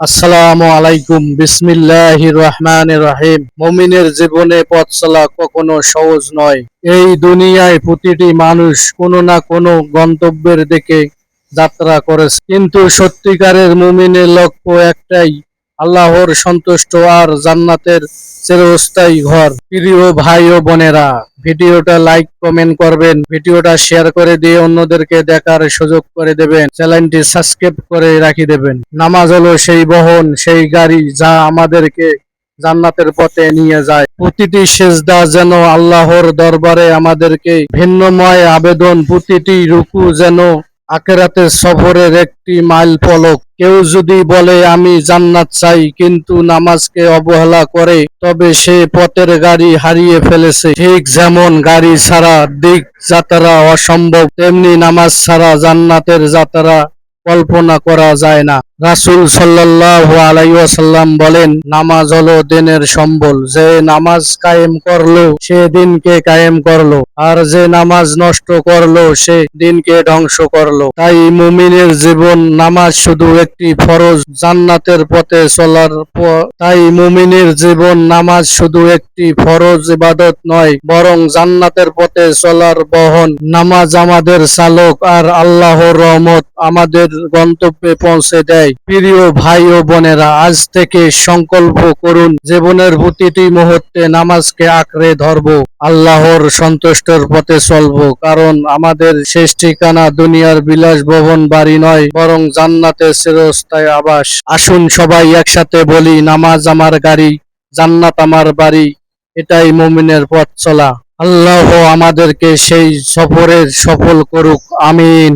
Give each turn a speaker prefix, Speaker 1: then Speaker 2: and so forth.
Speaker 1: আসসালামু আলাইকুম। বিসমিল্লাহির রহমানির রহিম। মুমিনের জীবনে পথ চলা কখনো সহজ নয়। এই দুনিয়ায় প্রতিটি মানুষ কোনো না কোনো গন্তব্যের দিকে যাত্রা করেছে। কিন্তু সত্যিকারের মুমিনের লক্ষ্য একটাই, আল্লাহর সন্তুষ্ট আর জান্নাতের চিরস্থায়ী ঘর। প্রিয় ভাই ও বোনেরা ভিডিওটা লাইক কমেন্ট করবেন। ভিডিওটা শেয়ার করে দিয়ে অন্যদেরকে দেখার সুযোগ করে দেবেন। চ্যানেলটি সাবস্ক্রাইব করে রাখি দেবেন। নামাজ হলো সেই বহন, সেই গাড়ি যা আমাদেরকে জান্নাতের পথে নিয়ে যায়। প্রতিটি সেজদা যেন আল্লাহর দরবারে আমাদেরকে ভিন্নময় আবেদন, প্রতিটি রুকু যেন আখেরাতের সফরের একটি মাইল ফলক কেউ যদি বলে, আমি জান্নাত চাই, কিন্তু নামাজকে অবহেলা করে, তবে সে পথের গাড়ি হারিয়ে ফেলেছে। ঠিক যেমন গাড়ি ছাড়া দিক যাত্রা অসম্ভব, তেমনি নামাজ ছাড়া জান্নাতের যাত্রা কল্পনা করা যায় না। রাসূল সাল্লাল্লাহু আলাইহি ওয়াসাল্লাম বলেন, নামাজ হলো দিনের সম্বল। যে নামাজ কায়েম করল, সে দিনকে কায়েম করল। আর যে নামাজ নষ্ট করল, সে দিনকে ধ্বংস করল। তাই মুমিনের জীবন নামাজ শুধু একটি ফরজ, জান্নাতের পথে চলার তাই মুমিনের জীবন নামাজ শুধু একটি ফরজ ইবাদত নয়, বরং জান্নাতের পথে চলার বহন। নামাজ আমাদের চালক আর আল্লাহর রহমত আমাদের গন্তব্যে পৌঁছে দেয়। প্রিয় ভাই ও বোনেরা, আজ থেকে সংকল্প করুন, জীবনের প্রতিটি মুহূর্তে নামাজকে আঁকড়ে ধরবো, আল্লাহর সন্তুষ্টর পথে চলবো, কারণ আমাদের শেষ ঠিকানা দুনিয়ার বিলাস ভবন বাড়ি নয়, বরং জান্নাতের চিরস্থায়ী আবাস। আসুন সবাই একসাথে বলি, নামাজ আমার গাড়ি, জান্নাত আমার বাড়ি, এটাই মুমিনের পথ চলা। আল্লাহ আমাদেরকে সেই সফরের সফল করুক, আমিন।